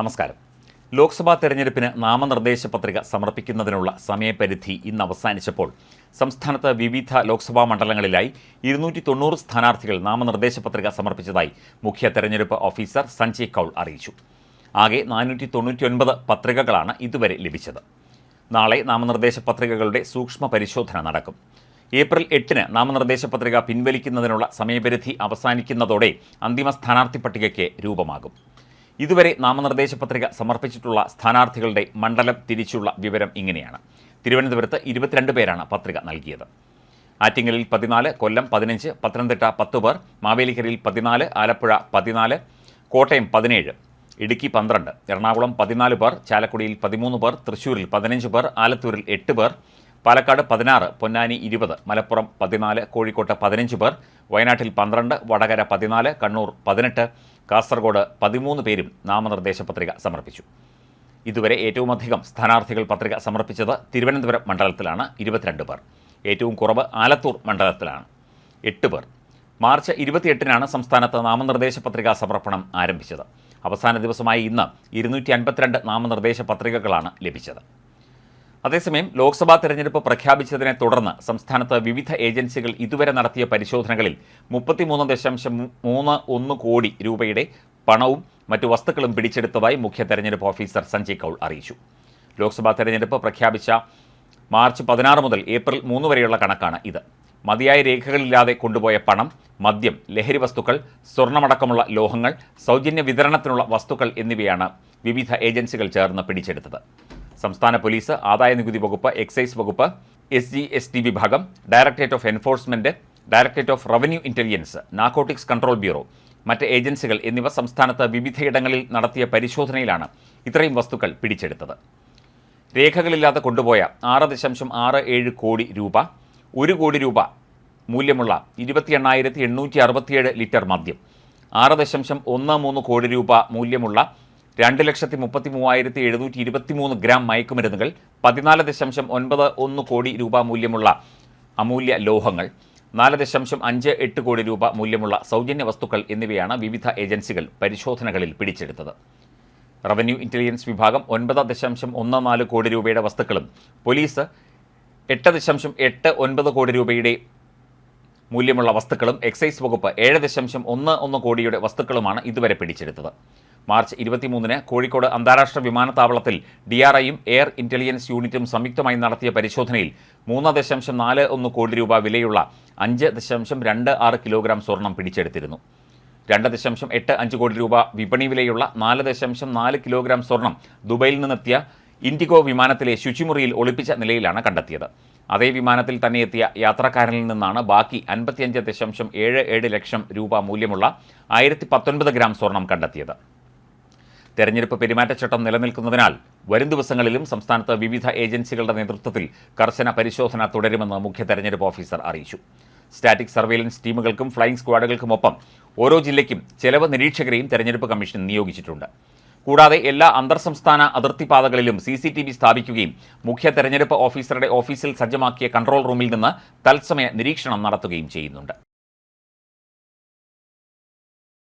നമസ്കാരം. ലോക്സഭാ തെരഞ്ഞെടുപ്പിന് നാമനിർദ്ദേശ പത്രിക സമർപ്പിക്കുന്നതിനുള്ള സമയപരിധി ഇന്ന് അവസാനിച്ചപ്പോൾ സംസ്ഥാനത്ത് വിവിധ ലോക്സഭാ മണ്ഡലങ്ങളിലായി ഇരുന്നൂറ്റി തൊണ്ണൂറ് സ്ഥാനാർത്ഥികൾ നാമനിർദ്ദേശ പത്രിക സമർപ്പിച്ചതായി മുഖ്യ തെരഞ്ഞെടുപ്പ് ഓഫീസർ സഞ്ജയ് കൗൾ അറിയിച്ചു. ആകെ നാനൂറ്റി തൊണ്ണൂറ്റിയൊൻപത് പത്രികകളാണ് ഇതുവരെ ലഭിച്ചത്. നാളെ നാമനിർദ്ദേശ പത്രികകളുടെ സൂക്ഷ്മ പരിശോധന നടക്കും. ഏപ്രിൽ എട്ടിന് നാമനിർദ്ദേശ പത്രിക പിൻവലിക്കുന്നതിനുള്ള സമയപരിധി അവസാനിക്കുന്നതോടെ അന്തിമ സ്ഥാനാർത്ഥി പട്ടികയ്ക്ക് രൂപമാകും. ഇതുവരെ നാമനിർദ്ദേശ പത്രിക സമർപ്പിച്ചിട്ടുള്ള സ്ഥാനാർത്ഥികളുടെ മണ്ഡലം തിരിച്ചുള്ള വിവരം ഇങ്ങനെയാണ്. തിരുവനന്തപുരത്ത് ഇരുപത്തിരണ്ട് പേരാണ് പത്രിക നൽകിയത്. ആറ്റിങ്ങലിൽ പതിനാല് കൊല്ലം പതിനഞ്ച് പത്തനംതിട്ട പത്ത് പേർ മാവേലിക്കരയിൽ പതിനാല് ആലപ്പുഴ പതിനാല് കോട്ടയം പതിനേഴ് ഇടുക്കി പന്ത്രണ്ട് എറണാകുളം പതിനാല് പേർ ചാലക്കുടിയിൽ പതിമൂന്ന് പേർ തൃശ്ശൂരിൽ പതിനഞ്ച് പേർ ആലത്തൂരിൽ എട്ട് പേർ പാലക്കാട് പതിനാറ് പൊന്നാനി ഇരുപത് മലപ്പുറം പതിനാല് കോഴിക്കോട്ട് പതിനഞ്ച് പേർ വയനാട്ടിൽ പന്ത്രണ്ട് വടകര പതിനാല് കണ്ണൂർ പതിനെട്ട് കാസർഗോഡ് പതിമൂന്ന് പേരും നാമനിർദ്ദേശ പത്രിക സമർപ്പിച്ചു. ഇതുവരെ ഏറ്റവും അധികം സ്ഥാനാർത്ഥികൾ പത്രിക സമർപ്പിച്ചത് തിരുവനന്തപുരം മണ്ഡലത്തിലാണ് ഇരുപത്തിരണ്ട് പേർ. ഏറ്റവും കുറവ് ആലത്തൂർ മണ്ഡലത്തിലാണ് എട്ട് പേർ. മാർച്ച് ഇരുപത്തിയെട്ടിനാണ് സംസ്ഥാനത്ത് നാമനിർദ്ദേശ പത്രിക സമർപ്പണം ആരംഭിച്ചത്. അവസാന ദിവസമായ ഇന്ന് ഇരുന്നൂറ്റി അൻപത്തിരണ്ട് നാമനിർദ്ദേശ പത്രികകളാണ് ലഭിച്ചത്. അതേസമയം ലോക്സഭാ തെരഞ്ഞെടുപ്പ് പ്രഖ്യാപിച്ചതിനെ തുടർന്ന് സംസ്ഥാനത്ത് വിവിധ ഏജൻസികൾ ഇതുവരെ നടത്തിയ പരിശോധനകളിൽ മുപ്പത്തിമൂന്ന് ദശാംശം മൂന്ന് ഒന്ന് കോടി രൂപയുടെ പണവും മറ്റു വസ്തുക്കളും പിടിച്ചെടുത്തതായി മുഖ്യ തെരഞ്ഞെടുപ്പ് ഓഫീസർ സഞ്ജയ് കൗൾ അറിയിച്ചു. ലോക്സഭാ തെരഞ്ഞെടുപ്പ് പ്രഖ്യാപിച്ച മാർച്ച് പതിനാറ് മുതൽ ഏപ്രിൽ മൂന്ന് വരെയുള്ള കണക്കാണ് ഇത്. മതിയായ രേഖകളില്ലാതെ കൊണ്ടുപോയ പണം മദ്യം ലഹരി വസ്തുക്കൾ സ്വർണമടക്കമുള്ള ലോഹങ്ങൾ സൗജന്യ വിതരണത്തിനുള്ള വസ്തുക്കൾ എന്നിവയാണ് വിവിധ ഏജൻസികൾ ചേർന്ന് പിടിച്ചെടുത്തത്. സംസ്ഥാന പോലീസ് ആദായ നികുതി വകുപ്പ് എക്സൈസ് വകുപ്പ് എസ് ജി എസ് ടി വിഭാഗം directorate of enforcement directorate of revenue intelligence narcotics control bureau മറ്റ് ഏജൻസികൾ എന്നിവ സംസ്ഥാനത്ത് വിവിധയിടങ്ങളിൽ നടത്തിയ പരിശോധനയിലാണ് ഇത്രയും വസ്തുക്കൾ പിടിച്ചെടുത്തത്. രേഖകളില്ലാതെ കൊണ്ടുപോയ ആറ് ദശാംശം ആറ് ഏഴ് കോടി രൂപ ഒരു കോടി രൂപ മൂല്യമുള്ള ഇരുപത്തി എണ്ണായിരത്തി എണ്ണൂറ്റി അറുപത്തിയേഴ് ലിറ്റർ മദ്യം ആറ് ദശാംശം ഒന്ന് മൂന്ന് കോടി രൂപ മൂല്യമുള്ള രണ്ട് ലക്ഷത്തി മുപ്പത്തി മൂവായിരത്തി എഴുന്നൂറ്റി ഇരുപത്തിമൂന്ന് ഗ്രാം മയക്കുമരുന്നുകൾ പതിനാല് ദശാംശം ഒൻപത് ഒന്ന് കോടി രൂപ മൂല്യമുള്ള അമൂല്യ ലോഹങ്ങൾ നാല് ദശാംശം അഞ്ച് എട്ട് കോടി രൂപ മൂല്യമുള്ള സൗജന്യ വസ്തുക്കൾ എന്നിവയാണ് വിവിധ ഏജൻസികൾ പരിശോധനകളിൽ പിടിച്ചെടുത്തത്. റവന്യൂ ഇന്റലിജൻസ് വിഭാഗം ഒൻപത് ദശാംശം ഒന്ന് നാല് കോടി രൂപയുടെ വസ്തുക്കളും പോലീസ് എട്ട് ദശാംശം എട്ട് ഒൻപത് കോടി രൂപയുടെ മൂല്യമുള്ള വസ്തുക്കളും എക്സൈസ് വകുപ്പ് ഏഴ് ദശാംശം ഒന്ന് ഒന്ന് കോടിയുടെ വസ്തുക്കളുമാണ് ഇതുവരെ പിടിച്ചെടുത്തത്. മാർച്ച് ഇരുപത്തിമൂന്നിന് കോഴിക്കോട് അന്താരാഷ്ട്ര വിമാനത്താവളത്തിൽ ഡി ആർ ഐയും എയർ ഇന്റലിജൻസ് യൂണിറ്റും സംയുക്തമായി നടത്തിയ പരിശോധനയിൽ മൂന്ന് ദശാംശം നാല് ഒന്ന് കോടി രൂപ വിലയുള്ള അഞ്ച് ദശാംശം രണ്ട് ആറ് കിലോഗ്രാം സ്വർണം പിടിച്ചെടുത്തിരുന്നു. രണ്ട് ദശാംശം എട്ട് അഞ്ച് കോടി രൂപ വിപണി വിലയുള്ള നാല് ദശാംശം നാല് കിലോഗ്രാം സ്വർണം ദുബൈയിൽ നിന്നെത്തിയ ഇൻഡിഗോ വിമാനത്തിലെ ശുചിമുറിയിൽ ഒളിപ്പിച്ച നിലയിലാണ് കണ്ടെത്തിയത്. അതേ വിമാനത്തിൽ തന്നെ എത്തിയ യാത്രക്കാരനിൽ നിന്നാണ് ബാക്കി അൻപത്തിയഞ്ച് ദശാംശം ഏഴ് ഏഴ് ലക്ഷം രൂപ മൂല്യമുള്ള ആയിരത്തി പത്തൊൻപത് ഗ്രാം സ്വർണം കണ്ടെത്തിയത്. തെരഞ്ഞെടുപ്പ് പെരുമാറ്റച്ചട്ടം നിലനിൽക്കുന്നതിനാൽ വരും ദിവസങ്ങളിലും സംസ്ഥാനത്ത് വിവിധ ഏജൻസികളുടെ നേതൃത്വത്തിൽ കർശന പരിശോധന തുടരുമെന്ന് മുഖ്യ തെരഞ്ഞെടുപ്പ് ഓഫീസർ അറിയിച്ചു. സ്റ്റാറ്റിക് സർവേലൻസ് ടീമുകൾക്കും ഫ്ലൈയിംഗ് സ്ക്വാഡുകൾക്കുമൊപ്പം ഓരോ ജില്ലയ്ക്കും ചെലവ് നിരീക്ഷകരെയും തെരഞ്ഞെടുപ്പ് കമ്മീഷൻ നിയോഗിച്ചിട്ടുണ്ട്. കൂടാതെ എല്ലാ അന്തർ സംസ്ഥാന അതിർത്തി പാതകളിലും സി സി ടി വി സ്ഥാപിക്കുകയും മുഖ്യ തെരഞ്ഞെടുപ്പ് ഓഫീസറുടെ ഓഫീസിൽ സജ്ജമാക്കിയ കൺട്രോൾ റൂമിൽ നിന്ന് തത്സമയ നിരീക്ഷണം നടത്തുകയും ചെയ്യുന്നുണ്ട്.